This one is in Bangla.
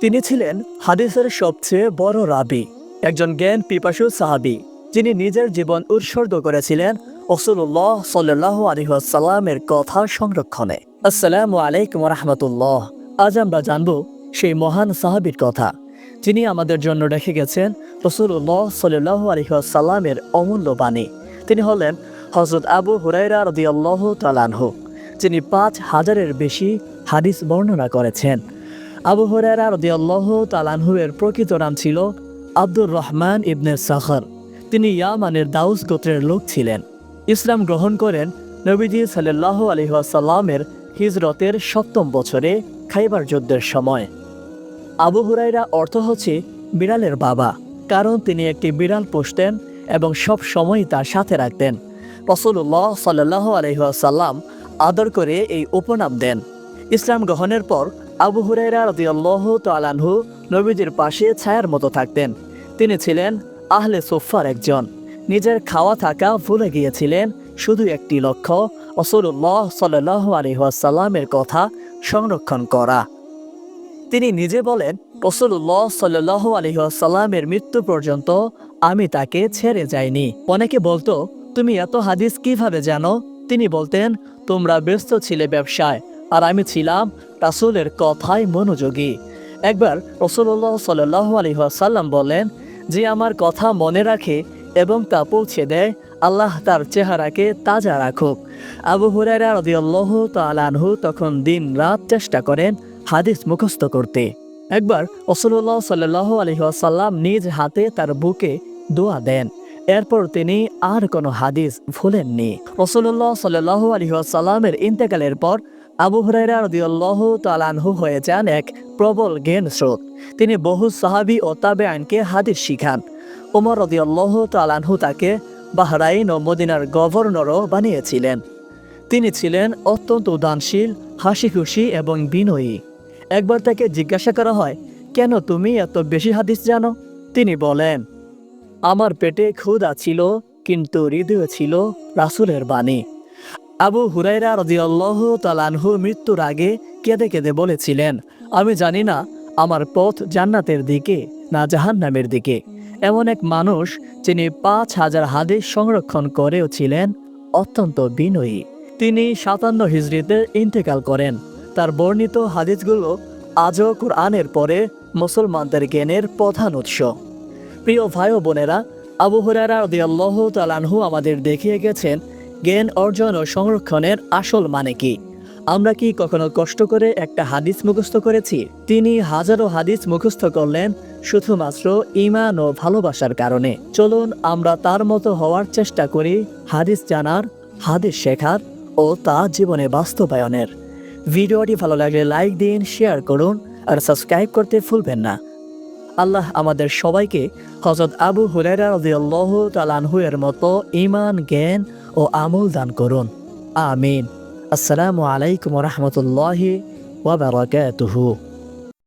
তিনি ছিলেন হাদিসের সবচেয়ে বড় রাবি, একজন জ্ঞান পিপাসু সাহাবি, যিনি নিজের জীবন উৎসর্গ করেছিলেন ওসুল্লাহ সাল্লাহ আলহাসাল্লামের কথা সংরক্ষণে। আসসালামু আলাইকুম রহমতুল্লাহ আজ আমরা জানব সেই মহান সাহাবির কথা, যিনি আমাদের জন্য রেখে গেছেন রসুল্লাহ সাল্লাহ আলহাসাল্লামের অমূল্য বাণী। তিনি হলেন হজরত আবু হুরাইরা রদিয়াল্লাহ তালানহু যিনি পাঁচ হাজারের বেশি হাদিস বর্ণনা করেছেন। আবু হুরাইরা রদিয়াল্লাহ তালানহু এর প্রকৃত নাম ছিল আব্দুর রহমান ইবনে সাখর। তিনি ইয়ামানের দাউস গোত্রের লোক ছিলেন। ইসলাম গ্রহণ করেন নবীজি সাল্লাহ আলহাসাল্লামের হিজরতের সপ্তম বছরে খাইবার যুদ্ধের সময়। আবু হুরাইরা অর্থ হচ্ছে বিড়ালের বাবা, কারণ তিনি একটি বিড়াল পুষতেন এবং সব সময় তার সাথে রাখতেন। রসুল্লাহ সাল্লাহ আলহাসাল্লাম আদর করে এই উপনাম দেন। ইসলাম গ্রহণের পর আবু হুরাইরা রদিয়াল্লাহ তালানহু নবীজির পাশে ছায়ার মতো থাকতেন। তিনি ছিলেন আহলে সোফার একজন। নিজের খাওয়া থাকা ভুলে গিয়েছিলেন, শুধু একটি লক্ষ্য রসুল্লাহ সাল্লাহ আলহাসাল্লামের কথা সংরক্ষণ করা। তিনি নিজে বলেন রসুল্লাহ সাল্লাহ আলহাসাল্লামের মৃত্যু পর্যন্ত আমি তাকে ছেড়ে যাইনি। অনেকে বলতো, তুমি এত হাদিস কীভাবে জানো? তিনি বলতেন, তোমরা ব্যস্ত ছিলে ব্যবসায়, আর আমি ছিলাম রাসুলের কথায় মনোযোগী। একবার রসুল্লাহ সাল্লাহ আলহাসাল্লাম বলেন, যে আমার কথা মনে রাখে এবং তা পৌঁছে দেয়, আল্লাহ তার চেহারাকে তাজা রাখুক। আবু হুরাইরা রদিয়াল্লাহ তখন দিন রাত চেষ্টা করেন হাদিস মুখস্থ করতে। একবার রসুল্লাহ সাল্লাহ আলহাসাল্লাম নিজ হাতে তার বুকে দোয়া দেন। এরপর তিনি আর কোনো হাদিস ভুলেননি। রসুল্লাহ সাল্লাহ আলহাসাল্লামের ইন্তেকালের পর আবু হুরাইরা রদিয়াল্লাহ তালানহু হয়ে যান এক প্রবল জ্ঞান স্রোত। তিনি বহু সাহাবি ও তাবে আইনকে হাদিস শিখান। ওমর রদিয়াল্লাহ তালানহু তাকে বাহরাইন ও মদিনার গভর্নরও বানিয়েছিলেন। তিনি ছিলেন অত্যন্ত উদানশীল হাসি খুশি এবং বিনয়ী। একবার তাকে জিজ্ঞাসা করা হয়, কেন তুমি এত বেশি হাদিস জানো? তিনি বলেন, আমার পেটে ক্ষুধা ছিল, কিন্তু হৃদয় ছিল রাসুলের বাণী। আবু হুরাইরা রদিয়াল্লাহ তালানহু মৃত্যুর আগে কেঁদে কেঁদে বলেছিলেন, আমি জানি না আমার পথ জান্নাতের দিকে না জাহান্নামের দিকে। এমন এক মানুষ যিনি পাঁচ হাজার হাদিস সংরক্ষণ করেও ছিলেন অত্যন্ত বিনয়ী। তিনি সাতান্ন হিজড়িতে ইন্তেকাল করেন। তার বর্ণিত হাদিসগুলো আজও কোরআনের পরে মুসলমানদের জ্ঞানের প্রধান উৎস। প্রিয় ভাই বোনেরা, আবু হুরারা রদিয়াল্লাহ তালানহু আমাদের দেখিয়ে গেছেন জ্ঞান অর্জন ও সংরক্ষণের আসল মানে কি? আমরা কি কখনো কষ্ট করে একটা হাদিস মুখস্থ করেছি? তিনি হাজারো হাদিস মুখস্থ করলেন শুধুমাত্র ইমান ও ভালোবাসার কারণে। চলুন আমরা তার মতো হওয়ার চেষ্টা করি হাদিস জানার, হাদিস শেখার ও তা জীবনে বাস্তবায়নের। ভিডিওটি ভালো লাগলে লাইক দিন, শেয়ার করুন আর সাবস্ক্রাইব করতে ভুলবেন না। আল্লাহ আমাদের সবাইকে হজরত আবু হুরাইরা রাদিয়াল্লাহু তালানহু এর মতো ইমান জ্ঞান ও আমল দান করুন। আমিন। আসসালামু আলাইকুম রহমতুল্লাহ রাহমাতুল্লাহি ওয়া বারাকাতুহু।